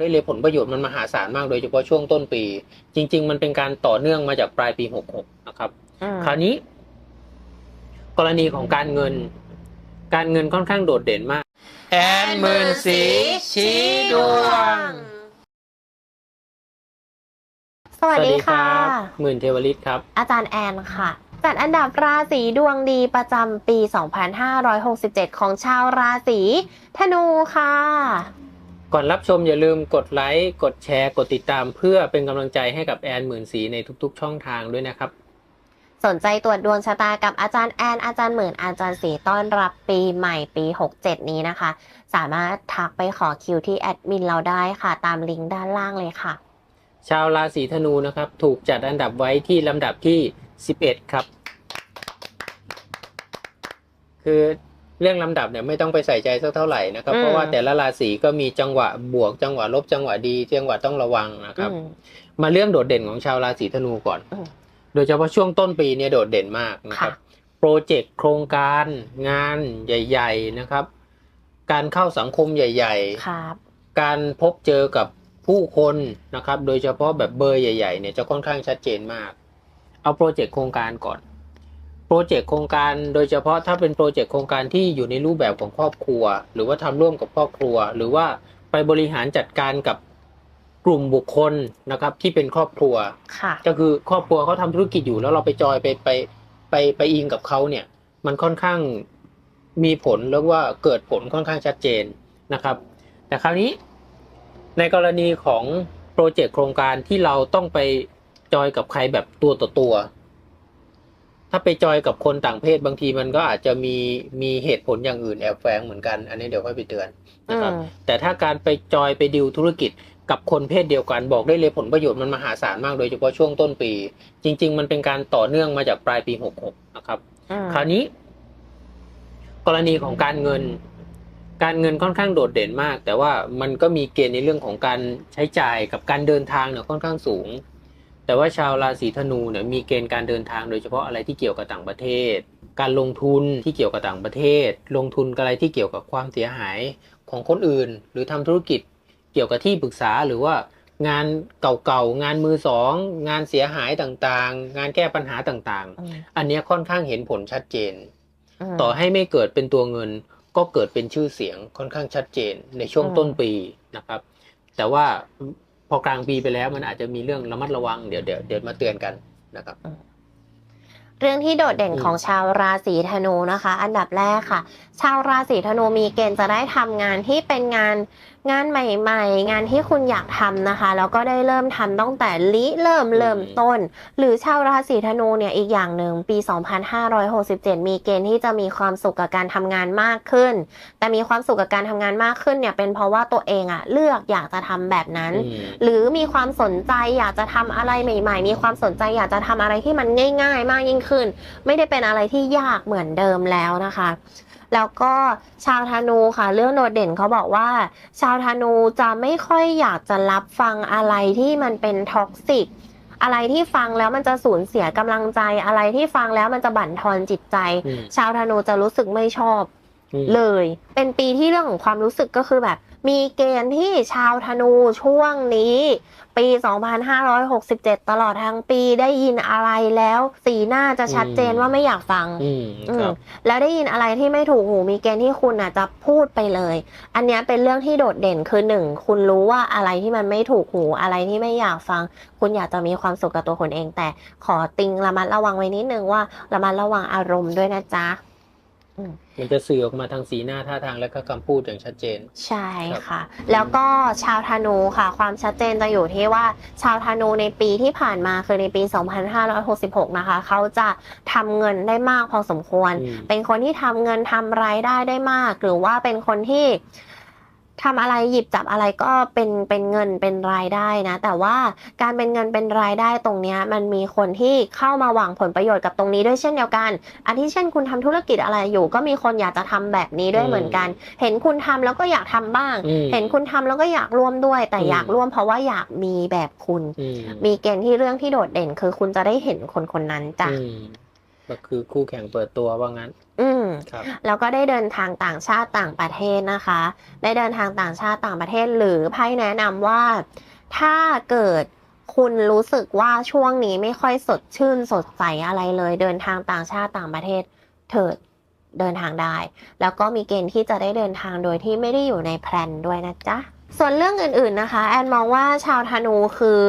ได้เลยผลประโยชน์มันมหาศาลมากโดยเฉพาะช่วงต้นปี จริง ๆ มันเป็นการต่อเนื่องมาจากปลายปี 66 นะครับอืมคราวนี้ กรณีของการเงิน การเงินค่อนข้างโดดเด่นมาก แอนหมื่นสีชี้ดวง สวัสดีค่ะ หมื่นเทวฤทธิ์ครับ อาจารย์แอนค่ะ จัดอันดับราศีดวงดีประจำปี 2567 ของชาวราศีธนูค่ะ ก่อนรับชมอย่าลืมกดไลค์กดแชร์ กดติดตามเพื่อเป็นกำลังใจให้กับแอนหมื่นสีในทุกๆ ช่องทางด้วยนะครับ สนใจตรวจดวงชะตากับอาจารย์แอนอาจารย์หมื่นอาจารย์สีต้อนรับปีใหม่ปี 67 นี้นะคะ สามารถทักไปขอคิวที่แอดมินเราได้ค่ะ ตามลิงก์ด้านล่างเลยค่ะ ชาวราศีธนูนะครับ ถูกจัดอันดับไว้ที่ลำดับที่ 11 ครับ คือ เรื่องลำดับเนี่ยไม่ต้องไปใส่ใจสักเท่าไหร่นะครับอืมเพราะว่าแต่ละราศีก็มีจังหวะบวกจังหวะลบจังหวะดีจังหวะต้องระวังนะครับอืมมาเรื่องโดดเด่นของชาวราศีธนูก่อนอืมโดยเฉพาะช่วงต้นปีเนี่ยโดดเด่นมากนะครับค่ะโปรเจกต์โครงการงานใหญ่ ๆนะครับ การเข้าสังคมใหญ่ๆครับการพบเจอกับผู้คนนะครับ โดยเฉพาะแบบเบอร์ใหญ่ๆเนี่ยจะค่อนข้างชัดเจนมาก เอาโปรเจกต์โครงการก่อน โปรเจกต์โครงการโดยเฉพาะถ้าเป็นโปรเจกต์โครงการที่อยู่ในรูปแบบของครอบครัว หรือว่าทำร่วมกับครอบครัว หรือว่าไปบริหารจัดการกับกลุ่มบุคคลนะครับ ที่เป็นครอบครัวค่ะก็คือครอบครัวเขาทำธุรกิจอยู่แล้วเราไปจอยไปไปไปไปอิงกับเขาเนี่ย มันค่อนข้างมีผลแล้วว่าเกิดผลค่อนข้างชัดเจนนะครับ แต่คราวนี้ในกรณีของโปรเจกต์โครงการที่เราต้องไปจอยกับใครแบบตัวต่อตัว ถ้าไปจอยกับคนต่างเพศบางทีมันก็อาจจะมีมีเหตุผลอย่างอื่นแอบแฝงเหมือนกัน อันนี้เดี๋ยวค่อยไปเตือนนะครับอืมแต่ถ้าการไปจอยไปดิวธุรกิจกับคนเพศเดียวกันบอกได้เลยผลประโยชน์มันมหาศาลมากโดยเฉพาะช่วงต้นปี จริง ๆ มันเป็นการต่อเนื่องมาจากปลายปี 66 นะครับอืมคราวนี้ กรณีของการเงิน การเงินค่อนข้างโดดเด่นมาก แต่ว่ามันก็มีเกณฑ์ในเรื่องของการใช้จ่ายกับการเดินทางเนี่ยค่อนข้างสูง แต่ว่าชาวราศีธนูเนี่ยมีเกณฑ์การเดินทางโดยเฉพาะอะไรที่เกี่ยวกับต่างประเทศ การลงทุนที่เกี่ยวกับต่างประเทศ ลงทุนอะไรที่เกี่ยวกับความเสียหายของคนอื่น หรือทำธุรกิจเกี่ยวกับที่ปรึกษาหรือว่างานเก่าๆ งานมือสอง งานเสียหายต่างๆ งานแก้ปัญหาต่างอืมๆอันเนี้ยค่อนข้างเห็นผลชัดเจนมต่อให้ไม่เกิดเป็นตัวเงิน ก็เกิดเป็นชื่อเสียงค่อนข้างชัดเจนในช่วงอืมต้นปีนะครับ แต่ว่าพ อกลางปีไปแล้วมันอาจจะมีเรื่องระมัดระวังเดี๋ยวเดี๋ยวเดี๋ยวมาเตือนกันนะครับ เรื่องที่โดดเด่นอืมของชาวราศีธนูนะคะ อันดับแรกค่ะ ชาวราศีธนูมีเกณฑ์จะได้ทำงานที่เป็นงาน งานใหม่ๆ งานที่คุณอยากทำนะคะ แล้วก็ได้เริ่มทำตั้งแต่ลิเริ่มเริ่มต้น หรือชาวราศีธนูเนี่ยอีกอย่างหนึ่งปี 2567 มีเกณฑ์ที่จะมีความสุขกับการทำงานมากขึ้น แต่มีความสุขกับการทำงานมากขึ้นเนี่ยเป็นเพราะว่าตัวเองอะเลือกอยากจะทำแบบนั้นอืมหรือมีความสนใจอยากจะทำอะไรใหม่ ๆ มีความสนใจอยากจะทำอะไรที่มันง่าย ๆ มากยิ่งขึ้น ไม่ได้เป็นอะไรที่ยากเหมือนเดิมแล้วนะคะ แล้วก็ชาวธนูค่ะ เรื่องโดดเด่นเขาบอกว่า ชาวธนูจะไม่ค่อยอยากจะรับฟังอะไรที่มันเป็นท็อกซิกอะไรที่ฟังแล้วมันจะสูญเสียกำลังใจ อะไรที่ฟังแล้วมันจะบั่นทอนจิตใจอืมชาวธนูจะรู้สึกไม่ชอบอืม เลย เป็นปีที่เรื่องของความรู้สึกก็คือแบบ มีเกณฑ์ที่ชาวธนูช่วงนี้ ปี 2567 ตลอดทั้งปีได้ยินอะไรแล้ว สีหน้าจะชัดเจนว่าไม่อยากฟังอืมอืคมรับแล้วได้ยินอะไรที่ไม่ถูกหูมีเกณฑ์ที่คุณอะจะพูดไปเลย อันเนี้ยเป็นเรื่องที่โดดเด่นคือหนึ่งคุณรู้ว่าอะไรที่มันไม่ถูกหูอะไรที่ไม่อยากฟัง คุณอยากจะมีความสุขกับตัวคุณเอง แต่ขอติงระมัดระวังไว้นิดนึงว่าระมัดระวังอารมณ์ด้วยนะจ๊ะ มันจะสื่อออกมาทางสีหน้าท่าทางและก็คำพูดอย่างชัดเจน ใช่ค่ะ แล้วก็ชาวธนูค่ะ ความชัดเจนจะอยู่ที่ว่า ชาวธนูในปีที่ผ่านมาคือในปี 2566 นะคะ เขาจะทำเงินได้มากพอสมควรอืมเป็นคนที่ทำเงินทำรายได้ได้มาก หรือว่าเป็นคนที่ ทำอะไรหยิบจับอะไรก็เป็นเป็นเงินเป็นรายได้นะ แต่ว่าการเป็นเงินเป็นรายได้ตรงเนี้ยมันมีคนที่เข้ามาหวังผลประโยชน์กับตรงนี้ด้วยเช่นเดียวกัน อันที่เช่นคุณทำธุรกิจอะไรอยู่ ก็มีคนอยากจะทำแบบนี้ด้วยอืมเหมือนกัน เห็นคุณทำแล้วก็อยากทำบ้างอืมเห็นคุณทำแล้วก็อยากร่วมด้วย แต่อืมอยากร่วมเพราะว่าอยากมีแบบคุณอืมมีเกณฑ์ที่เรื่องที่โดดเด่น คือคุณจะได้เห็นคนคนนั้นจ้ะอืม ก็คือคู่แข่งเปิดตัวว่างั้น อืมครับแล้วก็ได้เดินทางต่างชาติต่างประเทศนะคะ ได้เดินทางต่างชาติต่างประเทศ หรือไพ่แนะนำว่า ถ้าเกิดคุณรู้สึกว่าช่วงนี้ไม่ค่อยสดชื่นสดใสอะไรเลย เดินทางต่างชาติต่างประเทศ เถิดเดินทางได้ แล้วก็มีเกณฑ์ที่จะได้เดินทางโดยที่ไม่ได้อยู่ในแพลนด้วยนะจ๊ะส่วนเรื่องอื่นๆนะคะ แอนมองว่าชาวธนูคือ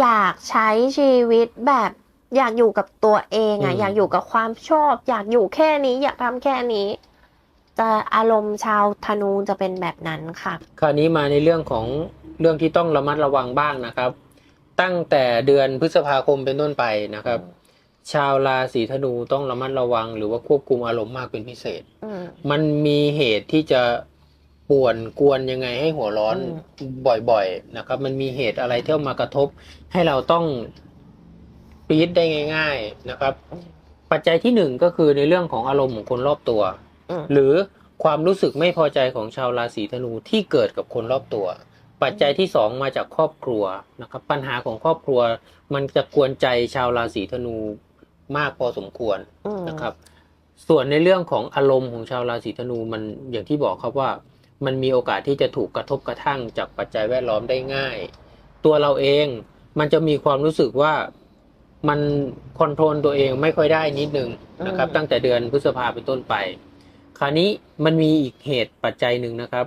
อยากใช้ชีวิตแบบ อยากอยู่กับตัวเองอะอืมอยากอยู่กับความชอบ อยากอยู่แค่นี้ อยากทำแค่นี้จะอารมณ์ชาวธนูจะเป็นแบบนั้นค่ะ คราวนี้มาในเรื่องของเรื่องที่ต้องระมัดระวังบ้างนะครับ ตั้งแต่เดือนพฤษภาคมเป็นต้นไปนะครับ ชาวราศีธนูต้องระมัดระวัง หรือว่าควบคุมอารมณ์มากเป็นพิเศษอืมมันมีเหตุที่จะป่วนกวนยังไงให้หัวร้อนอืบ่อยๆนะครับ มันมีเหตุอะไรที่มากระทบ ให้เราต้อง ปี๊ดได้ง่าย ๆนะครับ ปัจจัยที่หนึ่งก็คือในเรื่องของอารมณ์ของคนรอบตัวอืมหรือความรู้สึกไม่พอใจของชาวราศีธนูที่เกิดกับคนรอบตัว ปัจจัยที่สองมาจากครอบครัวนะครับ ปัญหาของครอบครัวมันจะกวนใจชาวราศีธนูมากพอสมควรอืมนะครับ ส่วนในเรื่องของอารมณ์ของชาวราศีธนูมันอย่างที่บอกครับว่า มันมีโอกาสที่จะถูกกระทบกระทั่งจากปัจจัยแวดล้อมได้ง่าย ตัวเราเองมันจะมีความรู้สึกว่า มันคอนโทรลตัวเองไม่ค่อยได้นิดนึงนะครับอืมตั้งแต่เดือนพฤษภาเป็นต้นไป คราวนี้มันมีอีกเหตุปัจจัยหนึ่งนะครับ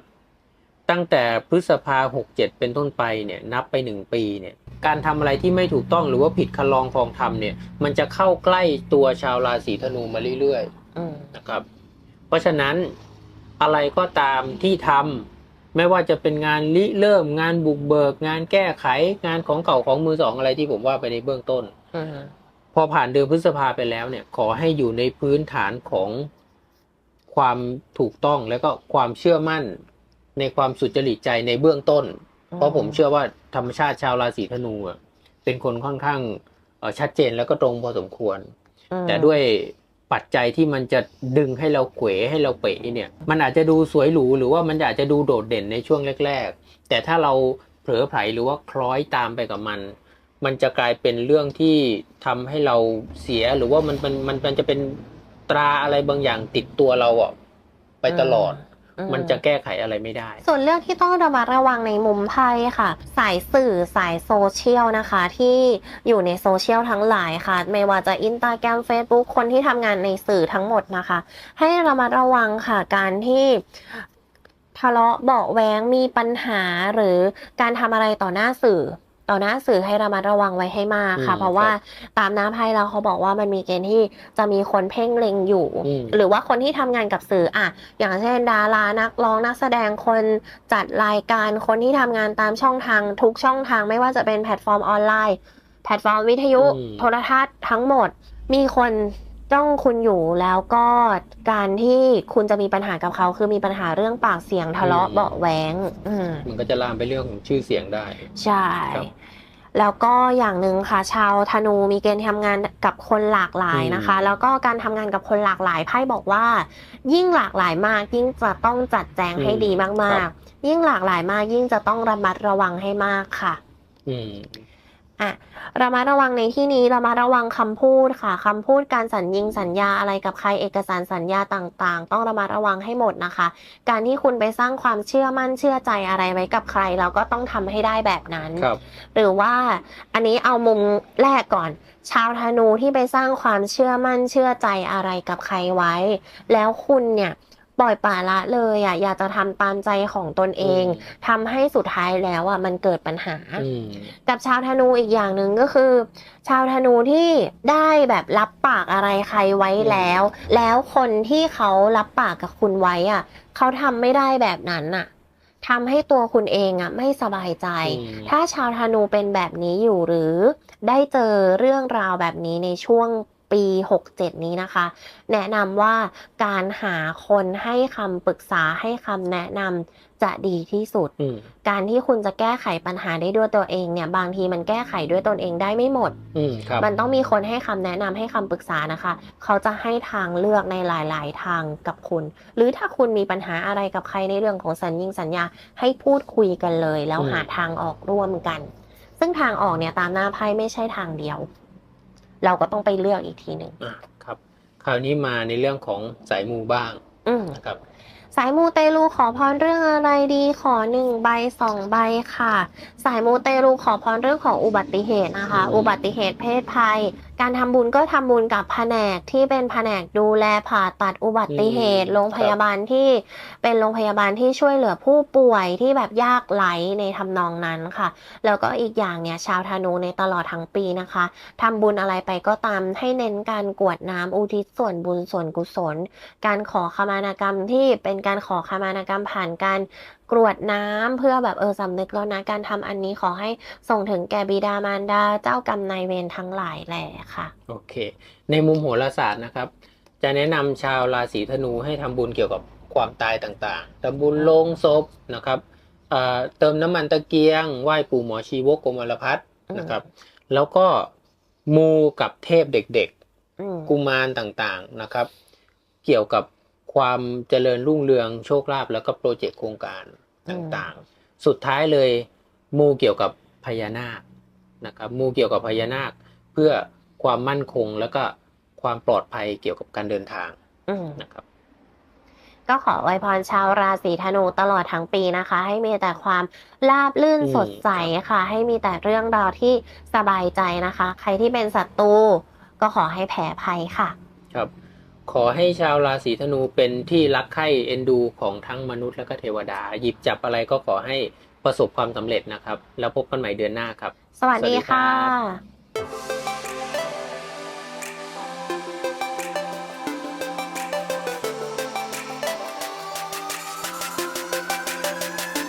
ตั้งแต่พฤษภาหกเจ็ดเป็นต้นไปเนี่ยนับไปหนึ่งปีเนี่ยการทำอะไรที่ไม่ถูกต้องหรือว่าผิดคันลองคลองธรรมเนี่ย มันจะเข้าใกล้ตัวชาวราศีธนูมาเรื่อยๆอืมนะครับ เพราะฉะนั้นอะไรก็ตามที่ทำไม่ว่าจะเป็นงานริเริ่มงานบุกเบิก งานแก้ไขงานของเก่าของมือสองอะไรที่ผมว่าไปในเบื้องต้นอืม พอผ่านเดือนพฤษภาไปแล้วเนี่ย ขอให้อยู่ในพื้นฐานของความถูกต้องแล้วก็ความเชื่อมั่นในความสุจริตใจในเบื้องต้น เพราะผมเชื่อว่าธรรมชาติชาวราศีธนูอะเป็นคนค่อนข้างเอ่อชัดเจนแล้วก็ตรงพอสมควรอืมแต่ด้วยปัจจัยที่มันจะดึงให้เราเขวให้เราเป๋เนี่ย มันอาจจะดูสวยหรูหรือว่ามันอาจจะดูโดดเด่นในช่วงแรก ๆ แต่ถ้าเราเผลอไผลหรือว่าคล้อยตามไปกับมัน มันจะกลายเป็นเรื่องที่ทำให้เราเสียหรือว่ามันมันมันมันจะเป็นตราอะไรบางอย่างติดตัวเราอะไปตลอดอืมันจะแก้ไขอะไรไม่ได้ ส่วนเรื่องที่ต้องระมัดระวังในมุมไพ่ค่ะ สายสื่อสายโซเชียลนะคะ ที่อยู่ในโซเชียลทั้งหลายค่ะ ไม่ว่าจะอิน t a g แกรม Facebook คนที่ทำงานในสื่อทั้งหมดนะคะ ให้ระมัดระวังค่ะการที่ทะเลาะเบาะแว้งมีปัญหาหรือการทำอะไรต่อหน้าสื่อ ต่อหน้าสื่อให้ระมัดระวังไว้ให้มากค่ะ อืมเพราะว่าครับตามหน้าไพ่แล้วเขาบอกว่ามันมีเกณฑ์ที่จะมีคนเพ่งเล็งอยู่ อืม หรือว่าคนที่ทำงานกับสื่ออะอย่างเช่น ดารานักร้องนักแสดงคนจัดรายการคนที่ทำงานตามช่องทางทุกช่องทางไม่ว่าจะเป็นแพลตฟอร์มออนไลน์ แพลตฟอร์มวิทยุอืม โทรทัศน์ทั้งหมด มีคน จ้องคุณอยู่แล้วก็การที่คุณจะมีปัญหากับเขาคือมีปัญหาเรื่องปากเสียงทะเลาะเบาะแว้งอืมมันก็จะลามไปเรื่องของชื่อเสียงได้ ใช่ครับแล้วก็อย่างหนึ่งค่ะชาวธนูมีเกณฑ์ทำงานกับคนหลากหลายนะคะอืมแล้วก็การทำงานกับคนหลากหลายไพ่บอกว่า ยิ่งหลากหลายมาก ยิ่งจะต้องจัดแจงให้ดีมากๆ ยิ่งหลากหลายมาก ยิ่งจะต้องระมัดระวังให้มากค่ะ อืม อะระมัดระวังในที่นี้ระมัดระวังคำพูดค่ะคำพูดการสัญญิงสัญญาอะไรกับใครเอกสารสัญญาต่างๆ ต้องระมัดระวังให้หมดนะคะ การที่คุณไปสร้างความเชื่อมั่นเชื่อใจอะไรไว้กับใคร เราก็ต้องทำให้ได้แบบนั้นครับหรือว่าอันนี้เอามุมแรกก่อน ชาวธนูที่ไปสร้างความเชื่อมั่นเชื่อใจอะไรกับใครไว้ แล้วคุณเนี่ย ปล่อยปละละเลยอะอยากจะทำตามใจของตนเองอืมทำให้สุดท้ายแล้วอะมันเกิดปัญหาอืมกับชาวธนูอีกอย่างหนึ่งก็คือ ชาวธนูที่ได้แบบรับปากอะไรใครไว้แล้ว แล้วคนที่เขารับปากกับคุณไว้อะเขาทำไม่ได้แบบนั้นอะทำให้ตัวคุณเองอะไม่สบายใจอืมถ้าชาวธนูเป็นแบบนี้อยู่หรือได้เจอเรื่องราวแบบนี้ในช่วง ปี 67 นี้นะคะ แนะนำว่าการหาคนให้คำปรึกษาให้คำแนะนำจะดีที่สุดอืมการที่คุณจะแก้ไขปัญหาได้ด้วยตัวเองเนี่ย บางทีมันแก้ไขด้วยตนเองได้ไม่หมดอืมครับมันต้องมีคนให้คำแนะนำให้คำปรึกษานะคะ เขาจะให้ทางเลือกในหลาย ๆ ทางกับคุณ หรือถ้าคุณมีปัญหาอะไรกับใครในเรื่องของสัญญิงสัญญาให้พูดคุยกันเลย แล้วอืมหาทางออกร่วมกัน ซึ่งทางออกเนี่ยตามหน้าไพ่ไม่ใช่ทางเดียว เราก็ต้องไปเลือกอีกทีหนึ่งอะครับ คราวนี้มาในเรื่องของสายมูบ้างอืมนะครับ สายมูเตลูขอพรเรื่องอะไรดีขอหนึ่งใบสองใบค่ะ สายมูเตลูขอพรเรื่องของอุบัติเหตุนะคะอืมอุบัติเหตุเพศภัย การทำบุญก็ทำบุญกับแผนกที่เป็นแผนกดูแลผ่าตัดอุบัติเหตุโรงพยาบาลที่เป็นโรงพยาบาลที่ช่วยเหลือผู้ป่วยที่แบบยากไร้ในทำนองนั้นค่ะ แล้วก็อีกอย่างเนี่ยชาวธนูในตลอดทั้งปีนะคะทำบุญอะไรไปก็ตามให้เน้นการกรวดน้ำอุทิศส่วนบุญส่วนกุศล การขอขมานากรรมที่เป็นการขอขมานากรรมผ่านการกรวดน้ำเพื่อแบบเออสำนึกแล้วนะการทำอันนี้ขอให้ส่งถึงแก่บิดามารดาเจ้ากรรมนายเวรทั้งหลายแหละค่ะ โอเค ในมุมโหราศาสตร์นะครับ จะแนะนำชาวราศีธนูให้ทำบุญเกี่ยวกับความตายต่างๆทำบุญโลงศพนะครับเอ่อเติมน้ำมันตะเกียงไหว้ปู่หมอชีวกกรมลพัฒน์นะครับ แล้วก็มูกับเทพเด็กอืมๆกุมารต่างๆนะครับ เกี่ยวกับ ความเจริญรุ่งเรืองโชคลาภแล้วก็โปรเจกต์โครงการต่างๆ สุดท้ายเลยมูเกี่ยวกับพญานาคนะครับมูเกี่ยวกับพญานาค เพื่อความมั่นคงแล้วก็ความปลอดภัยเกี่ยวกับการเดินทางอืมนะครับก็ขออวยพรชาวราศีธนูตลอดทั้งปีนะคะ ให้มีแต่ความราบลื่นอืมสดใสค่ะ ให้มีแต่เรื่องราวที่สบายใจนะคะ ใครที่เป็นศัตรูก็ขอให้แพ้ภัยค่ะ ครับ ขอให้ชาวราศีธนูเป็นที่รักใคร่เอ็นดูของทั้งมนุษย์และก็เทวดา หยิบจับอะไรก็ขอให้ประสบความสำเร็จนะครับ แล้วพบกันใหม่เดือนหน้าครับ สวัสดีสวัสดีครัค่ะบ